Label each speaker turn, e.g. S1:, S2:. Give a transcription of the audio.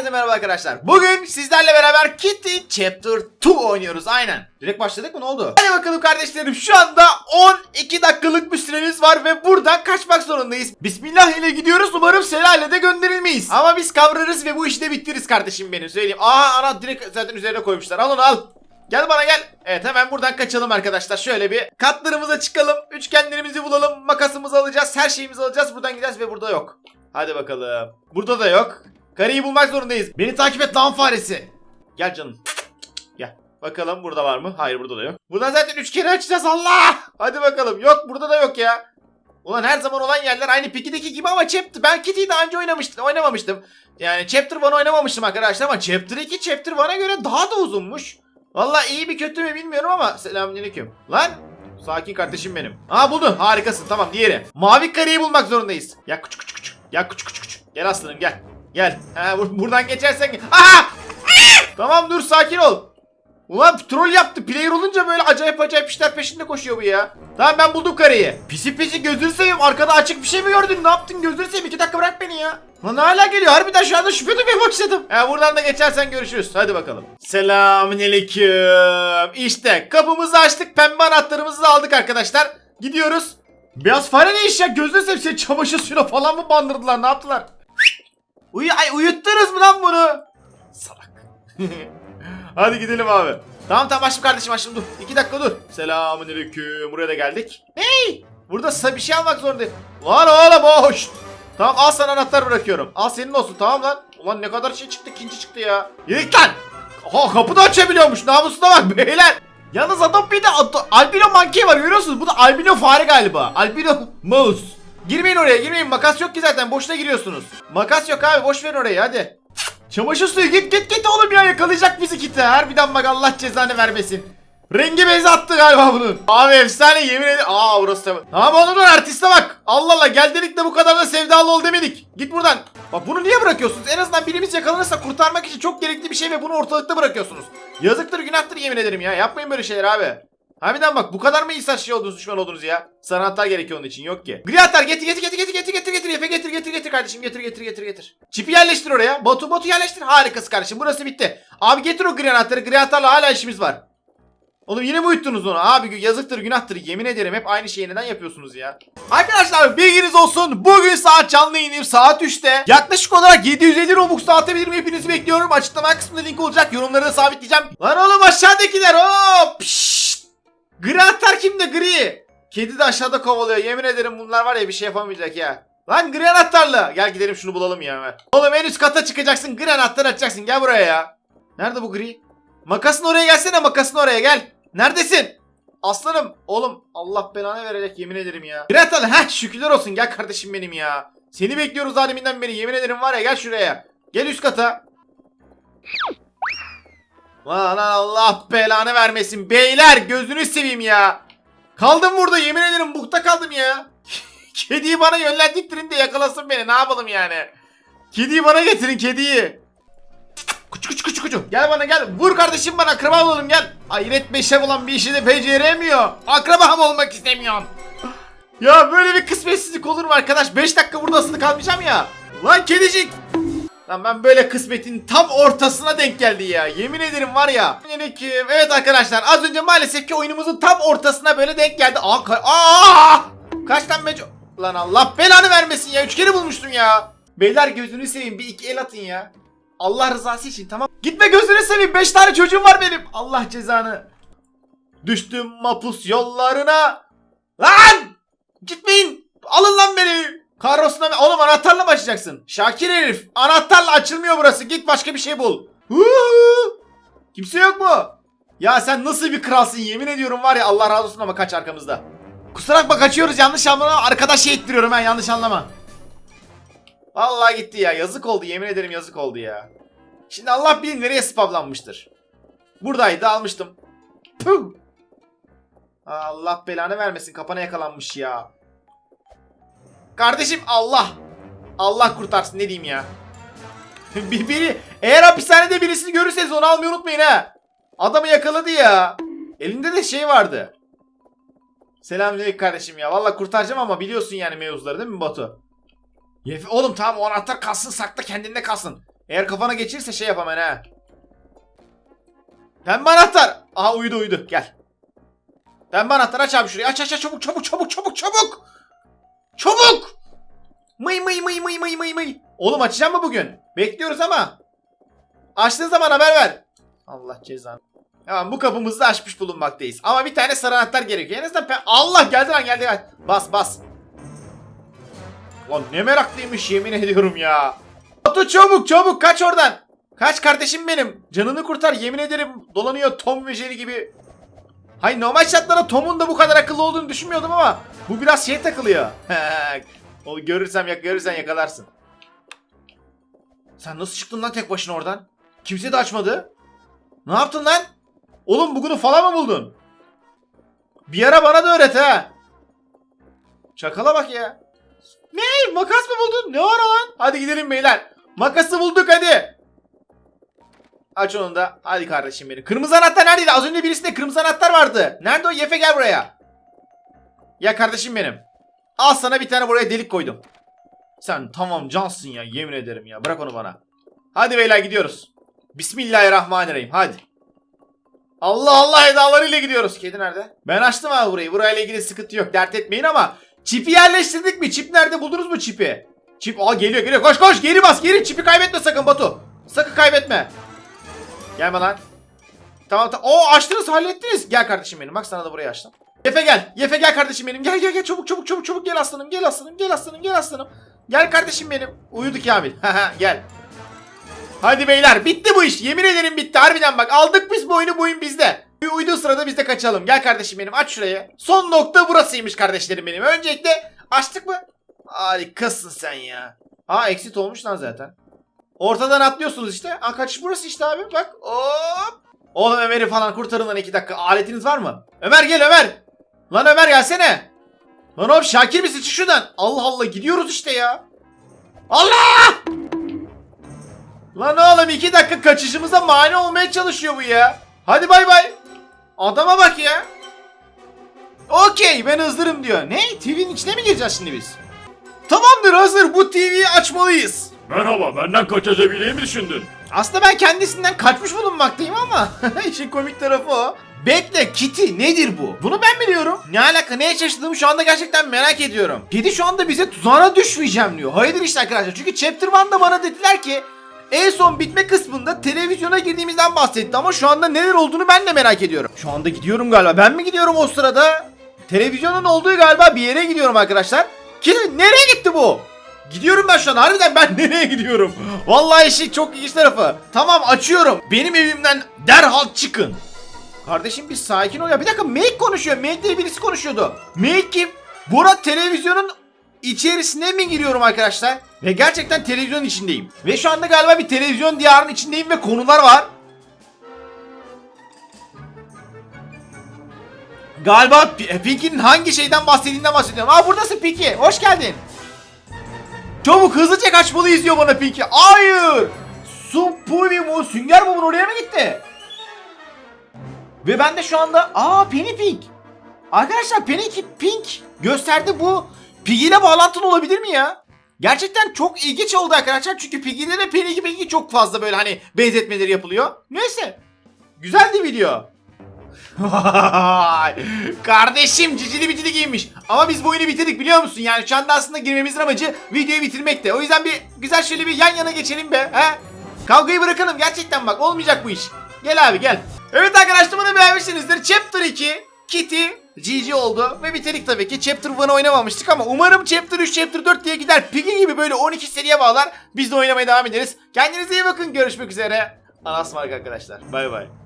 S1: Herkese merhaba arkadaşlar. Bugün sizlerle beraber Kitty Chapter 2 oynuyoruz aynen. Direkt başladık mı ne oldu? Hadi bakalım kardeşlerim şu anda 12 dakikalık bir süremiz var ve buradan kaçmak zorundayız. Bismillah ile gidiyoruz umarım Sela de gönderilmeyiz. Ama biz kavrarız ve bu işi de bitiririz kardeşim benim söyleyeyim. Aa ana direkt zaten üzerine koymuşlar al onu al. Gel bana gel. Evet hemen buradan kaçalım arkadaşlar. Şöyle bir katlarımıza çıkalım. Üçgenlerimizi bulalım. Makasımızı alacağız. Her şeyimizi alacağız. Buradan gideceğiz ve burada yok. Hadi bakalım. Burada da yok. Kareyi bulmak zorundayız. Beni takip et lan faresi. Gel canım. Gel. Bakalım burada var mı? Hayır burada da yok. Buradan zaten üç kere açacağız Allah. Hadi bakalım. Yok burada da yok ya. Ulan her zaman olan yerler aynı Piki'deki gibi ama Chapter ben Kitty'yi daha önce oynamıştım, oynamamıştım. Yani Chapter 1 oynamamıştım arkadaşlar ama Chapter 2 Chapter 1'a göre daha da uzunmuş. Valla iyi mi kötü mü bilmiyorum ama selamünaleyküm. Lan sakin kardeşim benim. Aa buldum harikasın tamam diğeri. Mavi kareyi bulmak zorundayız. Ya küçük küçük küçük. Ya küçük küçük küçük. Gel aslanım gel. Gel. Ha, bur- buradan geçersen. Aa! tamam dur sakin ol. Ulan troll yaptı. Player olunca böyle acayip acayip işler peşinde koşuyor bu ya. Tamam ben buldum kareyi. Pisi pisi gözünü seveyim. Arkada açık bir şey mi gördün? Ne yaptın? Gözünü seveyim. İki dakika bırak beni ya. Lan hala geliyor. Harbiden şu anda şüphe duymaya başladım. He buradan da geçersen görüşürüz. Hadi bakalım. Selamünaleyküm. İşte kapımızı açtık. Pembe anahtarımızı da aldık arkadaşlar. Gidiyoruz. Beyaz fare ne iş ya? Gözünü seveyim. Seni çamaşır suyuna falan mı bandırdılar? Ne yaptılar? Uyu ay uyuttunuz mu lan bunu? Salak. Hadi gidelim abi. Tamam tamam açtım kardeşim açtım dur. İki dakika dur. Selamünaleyküm. Buraya da geldik. Hey! Burada sa- bir şey almak zorundayım. Lan oğlum boş. Tamam al sana anahtar bırakıyorum. Al senin olsun tamam lan. Ulan ne kadar şey çıktı ikinci çıktı ya. Yürü lan. Aha kapı da açabiliyormuş. Namusuna bak beyler. Yalnız adam bir de albino monkey var görüyorsunuz. Bu da albino fare galiba. Albino mouse. Girmeyin oraya girmeyin. Makas yok ki zaten. Boşuna giriyorsunuz. Makas yok abi. Boş verin orayı hadi. Çamaşır suyu git git git oğlum ya yakalayacak bizi kiti. Harbiden bak Allah cezanı vermesin. Rengi bezi attı galiba bunun. Abi efsane yemin ederim. Aa burası da. Abi onun var artiste bak. Allah Allah gel de bu kadar da sevdalı ol demedik. Git buradan. Bak bunu niye bırakıyorsunuz? En azından birimiz yakalanırsa kurtarmak için çok gerekli bir şey ve bunu ortalıkta bırakıyorsunuz. Yazıktır günahtır yemin ederim ya. Yapmayın böyle şeyler abi. Harbiden bak bu kadar mı insan şey oldunuz düşman oldunuz ya? Sana anahtar gerekiyor onun için yok ki. Gri anahtar getir getir getir getir getir getir getir Efe getir getir getir kardeşim getir getir getir getir. Çipi yerleştir oraya. Botu botu yerleştir. Harikası kardeşim burası bitti. Abi getir o gri anahtarı. Gri anahtarla hala işimiz var. Oğlum yine mi uyuttunuz onu? Abi yazıktır günahtır yemin ederim hep aynı şeyi neden yapıyorsunuz ya? Arkadaşlar bilginiz olsun bugün saat canlı yayınım saat 3'te Yaklaşık olarak 750 Robux dağıtabilirim hepinizi bekliyorum açıklama kısmında link olacak yorumları da sabitleyeceğim Lan oğlum aşağıdakiler hop Pişt. Gri kimde gri? Kedi de aşağıda kovalıyor yemin ederim bunlar var ya bir şey yapamayacak ya Lan gri anahtarla gel gidelim şunu bulalım ya hemen Oğlum en üst kata çıkacaksın gri anahtar açacaksın gel buraya ya Nerede bu gri? Makasın oraya gelsene makasın oraya gel Neredesin? Aslanım. Oğlum Allah belanı verecek yemin ederim ya. Gretel heh şükürler olsun gel kardeşim benim ya. Seni bekliyoruz haliminden beri yemin ederim var ya gel şuraya. Gel üst kata. Lan Allah belanı vermesin. Beyler gözünü seveyim ya. Kaldım burada yemin ederim bukta kaldım ya. Kediyi bana yönlendirtirin de yakalasın beni ne yapalım yani. Kediyi bana getirin kediyi. Kuçu kuçu kuçu kuçu. Gel bana gel. Vur kardeşim bana. Akraba olalım gel. Hayret beşe olan bir işi de beceremiyor. Akrabam olmak istemiyorum. Ya böyle bir kısmetsizlik olur mu arkadaş? 5 dakika burada asılı kalmayacağım ya. Lan kedicik. Lan ben böyle kısmetin tam ortasına denk geldi ya. Yemin ederim var ya. Aleyküm. Evet arkadaşlar az önce maalesef ki oyunumuzun tam ortasına böyle denk geldi. Aa! ka- Aa! Kaç tane meco... Lan Allah belanı vermesin ya. Üç kere bulmuştum ya. Beyler gözünü seveyim bir iki el atın ya. Allah rızası için tamam. Gitme gözünü seveyim. 5 tane çocuğum var benim. Allah cezanı. Düştüm mapus yollarına. Lan! Gitmeyin. Alın lan beni. Kahrosuna oğlum anahtarla mı açacaksın? Şakir herif. Anahtarla açılmıyor burası. Git başka bir şey bul. Huhu! Kimse yok mu? Ya sen nasıl bir kralsın yemin ediyorum var ya Allah razı olsun ama kaç arkamızda. Kusura bakma kaçıyoruz yanlış anlama. Arkadaş şey ettiriyorum ben yanlış anlama. Vallahi gitti ya. Yazık oldu. Yemin ederim yazık oldu ya. Şimdi Allah bilir nereye spamlanmıştır. Buradaydı almıştım. Püh! Allah belanı vermesin. Kapana yakalanmış ya. Kardeşim Allah. Allah kurtarsın ne diyeyim ya. Bir, biri, eğer hapishanede birisini görürseniz onu almayı unutmayın ha. Adamı yakaladı ya. Elinde de şey vardı. Selamünaleyküm kardeşim ya. Vallahi kurtaracağım ama biliyorsun yani mevzuları değil mi Batu? Yef- Oğlum tamam o anahtar kalsın sakla kendinde kalsın. Eğer kafana geçirse şey yapamam ha. Pembe anahtar. Aha uyudu uyudu gel. Pembe anahtar aç abi şurayı. Aç aç aç çabuk çabuk çabuk çabuk çabuk. Çabuk. Mıy mıy mıy mıy mıy mıy mıy. Oğlum açacağım mı bugün? Bekliyoruz ama. Açtığın zaman haber ver. Allah cezanı. Tamam bu kapımızı açmış bulunmaktayız. Ama bir tane sarı anahtar gerekiyor. En azından Allah geldi lan geldi lan. Bas bas. Lan ne meraklıymış yemin ediyorum ya. Batu çabuk çabuk kaç oradan. Kaç kardeşim benim. Canını kurtar yemin ederim dolanıyor Tom ve Jerry gibi. Hay normal şartlarda Tom'un da bu kadar akıllı olduğunu düşünmüyordum ama bu biraz şey takılıyor. o görürsem yak görürsen yakalarsın. Sen nasıl çıktın lan tek başına oradan? Kimse de açmadı. Ne yaptın lan? Oğlum bugünü falan mı buldun? Bir ara bana da öğret ha. Çakala bak ya. Ne? Makas mı buldun? Ne var lan? Hadi gidelim beyler. Makası bulduk hadi. Aç onu da. Hadi kardeşim benim. Kırmızı anahtar neredeydi? Az önce birisinde kırmızı anahtar vardı. Nerede o? Yefe gel buraya. Ya kardeşim benim. Al sana bir tane buraya delik koydum. Sen tamam cansın ya yemin ederim ya. Bırak onu bana. Hadi beyler gidiyoruz. Bismillahirrahmanirrahim. Hadi. Allah Allah edalarıyla gidiyoruz. Kedi nerede? Ben açtım abi burayı. Burayla ilgili sıkıntı yok. Dert etmeyin ama çipi yerleştirdik mi? Çip nerede? Buldunuz mu çipi? Çip aa geliyor geliyor. Koş koş geri bas geri. Çipi kaybetme sakın Batu. Sakın kaybetme. Gelme lan. Tamam tamam. Oo açtınız hallettiniz. Gel kardeşim benim. Bak sana da burayı açtım. Yefe gel. Yefe gel kardeşim benim. Gel gel gel çabuk çabuk çabuk çabuk gel aslanım. Gel aslanım. Gel aslanım. Gel aslanım. Gel kardeşim benim. Uyudu Kamil. Gel. Hadi beyler bitti bu iş. Yemin ederim bitti. Harbiden bak aldık biz bu oyunu bu oyun bizde. Bir uyduğu sırada biz de kaçalım. Gel kardeşim benim aç şurayı. Son nokta burasıymış kardeşlerim benim. Öncelikle açtık mı? Harikasın sen ya. Aa exit olmuş lan zaten. Ortadan atlıyorsunuz işte. Aa kaçış burası işte abi bak. Hop. Oğlum Ömer'i falan kurtarın lan iki dakika. Aletiniz var mı? Ömer gel Ömer. Lan Ömer gelsene. Lan oğlum Şakir misin? Çık şuradan. Allah Allah gidiyoruz işte ya. Allah! Lan oğlum iki dakika kaçışımıza mani olmaya çalışıyor bu ya. Hadi bay bay. Adama bak ya. Okey ben hazırım diyor. Ne? TV'nin içine mi gireceğiz şimdi biz? Tamamdır hazır bu TV'yi açmalıyız.
S2: Merhaba, benden kaçabileceğimi mi düşündün?
S1: Aslında ben kendisinden kaçmış bulunmaktayım ama işin komik tarafı o. Bekle Kitty nedir bu? Bunu ben biliyorum. Ne alaka neye şaşırdığımı şu anda gerçekten merak ediyorum. Kedi şu anda bize tuzağına düşmeyeceğim diyor. Hayırdır işte arkadaşlar. Çünkü Chapter 1'da bana dediler ki en son bitme kısmında televizyona girdiğimizden bahsetti ama şu anda neler olduğunu ben de merak ediyorum. Şu anda gidiyorum galiba. Ben mi gidiyorum o sırada? Televizyonun olduğu galiba bir yere gidiyorum arkadaşlar. Ki nereye gitti bu? Gidiyorum ben şu an. Harbiden ben nereye gidiyorum? Vallahi işi çok ilginç tarafı. Tamam açıyorum. Benim evimden derhal çıkın. Kardeşim bir sakin ol ya. Bir dakika Meg konuşuyor. Meg diye birisi konuşuyordu. Meg kim? Bora televizyonun içerisine mi giriyorum arkadaşlar? Ve gerçekten televizyonun içindeyim. Ve şu anda galiba bir televizyon diyarının içindeyim ve konular var. Galiba Pinky'nin hangi şeyden bahsettiğinden bahsediyorum. Aa buradasın Pinky. Hoş geldin. Çabuk hızlıca kaçmalıyız diyor bana Pinky. Hayır. Su Puvi mu? Sünger Bob'un oraya mı gitti? Ve ben de şu anda aa Penny Pink. Arkadaşlar Penny Pink gösterdi bu Piggy ile bağlantılı olabilir mi ya? Gerçekten çok ilginç oldu arkadaşlar çünkü Piggy ile de Penny Pink'i çok fazla böyle hani benzetmeleri yapılıyor. Neyse. Güzeldi video. Vay! Kardeşim cicili bicili giymiş. Ama biz bu oyunu bitirdik biliyor musun? Yani şu anda aslında girmemizin amacı videoyu bitirmekte. O yüzden bir güzel şöyle bir yan yana geçelim be. He? Kavgayı bırakalım gerçekten bak olmayacak bu iş. Gel abi gel. Evet arkadaşlar bunu beğenmişsinizdir. Chapter 2 Kitty GG oldu ve bitirdik tabii ki. Chapter 1'ı oynamamıştık ama umarım Chapter 3, Chapter 4 diye gider. Piggy gibi böyle 12 seriye bağlar. Biz de oynamaya devam ederiz. Kendinize iyi bakın. Görüşmek üzere. Anasmark arkadaşlar. Bay bay.